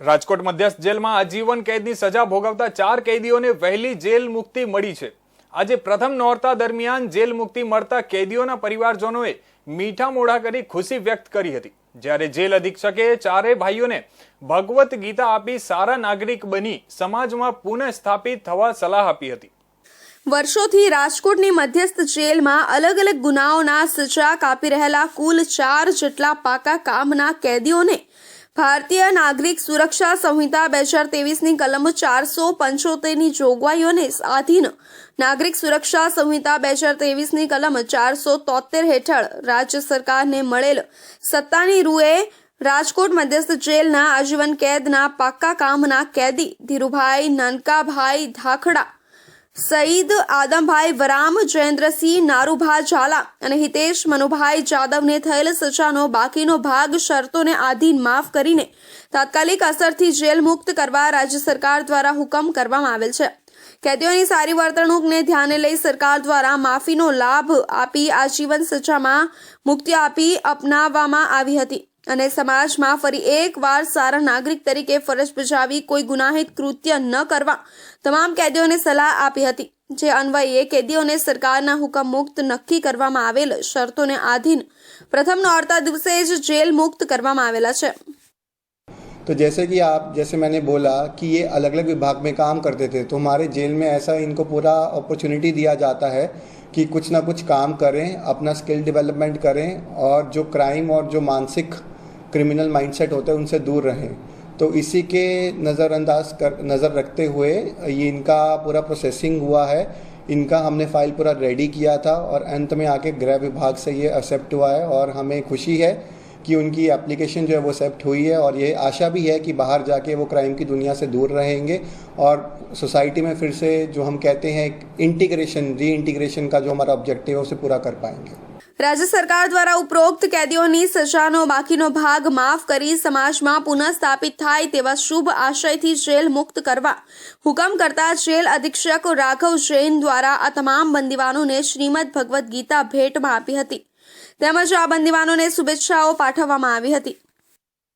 રાજકોટ મધ્યસ્થ જેલમાં આજીવન કેદની સજા ભોગવતા ચાર કેદીઓને વહેલી જેલ મુક્તિ મળી છે. આજે પ્રથમ નોરતા દરમિયાન જેલ મુક્તિ મળતા કેદીઓના પરિવારજનોએ મીઠા મોઢા કરી ખુશી વ્યક્ત કરી હતી. જ્યારે જેલ અધિક્ષકે ચારેય ભાઈઓને ભગવત ગીતા આપી સારા નાગરિક બની સમાજમાં પુનઃ સ્થાપિત થવા સલાહ આપી હતી. વર્ષોથી રાજકોટની મધ્યસ્થ જેલમાં અલગ અલગ ગુનાઓના સજા કાપી રહેલા કુલ ચાર જેટલા પાકા કામના કેદીઓને ભારતીય નાગરિક સુરક્ષા સંહિતા બે હજાર તેવીસની કલમ ચારસો પંચોતેરની જોગવાઈઓને આધીન નાગરિક સુરક્ષા સંહિતા બે હજાર તેવીસની કલમ ચારસો તોતેર હેઠળ રાજ્ય સરકારને મળેલ સત્તાની રૂએ રાજકોટ મધ્યસ્થ જેલના આજીવન કેદના પાક્કા કામના કેદી ધીરુભાઈ નાનકાભાઈ ધાખડા સઈદ આદમભાઈ વરામ, જયેન્દ્રસિંહ નારુભા ઝાલા અને હિતેશ મનુભાઈ જાદવને થયેલ સજાનો બાકીનો ભાગ શરતોને આધીન માફ કરીને તાત્કાલિક અસરથી જેલ મુક્ત કરવા રાજ્ય સરકાર દ્વારા હુકમ કરવામાં આવેલ છે. કેદીઓની સારી વર્તણૂકને ધ્યાને લઈ સરકાર દ્વારા માફીનો લાભ આપી આજીવન સજામાં મુક્તિ આપી અપનાવવામાં આવી હતી. અને સમાજમાં ફરી એકવાર સારા નાગરિક તરીકે ફરજ બજાવી કોઈ ગુનાહિત કૃત્ય ન કરવા તમામ કેદીઓને સલાહ આપી હતી જે અન્વયે કેદીઓને સરકારના હુકમ મુક્ત નક્કી કરવામાં આવેલ શરતોને આધીન પ્રથમ નોરતા દિવસે જ જેલ મુક્ત કરવામાં આવેલા છે तो जैसे कि आप जैसे मैंने बोला कि ये अलग अलग विभाग में काम करते थे तो हमारे जेल में ऐसा इनको पूरा अपॉर्चुनिटी दिया जाता है कि कुछ ना कुछ काम करें अपना स्किल डेवलपमेंट करें और जो क्राइम और जो मानसिक क्रिमिनल माइंडसेट होते हैं, उनसे दूर रहें। तो इसी के नज़रअंदाज कर, नज़र रखते हुए ये इनका पूरा प्रोसेसिंग हुआ है। इनका हमने फ़ाइल पूरा रेडी किया था और अंत में आके गृह विभाग से ये एक्सेप्ट हुआ है और हमें खुशी है कि उनकी एप्लीकेशन जो है वो एक्सेप्ट हुई है और ये आशा भी है कि बाहर जाके वो क्राइम की दुनिया से दूर रहेंगे और सोसाइटी में फिर से जो हम कहते हैं इंटीग्रेशन री इंटीग्रेशन का जो हमारा ऑब्जेक्टिव है, उसे पूरा कर पाएँगे। રાજ્ય સરકાર દ્વારા ઉપરોક્ત કેદીઓની સજાનો બાકીનો ભાગ માફ કરી સમાજમાં પુનઃસ્થાપિત થાય તેવા શુભ આશયથી જેલ મુક્ત કરવા હુકમ કરતા જેલ અધિક્ષક રાઘવ જૈન દ્વારા આ તમામ બંદીવાનોને શ્રીમદ ભગવદ્ ગીતા ભેટમાં આપી હતી. તેમજ આ બંદીવાનોને શુભેચ્છાઓ પાઠવવામાં આવી હતી.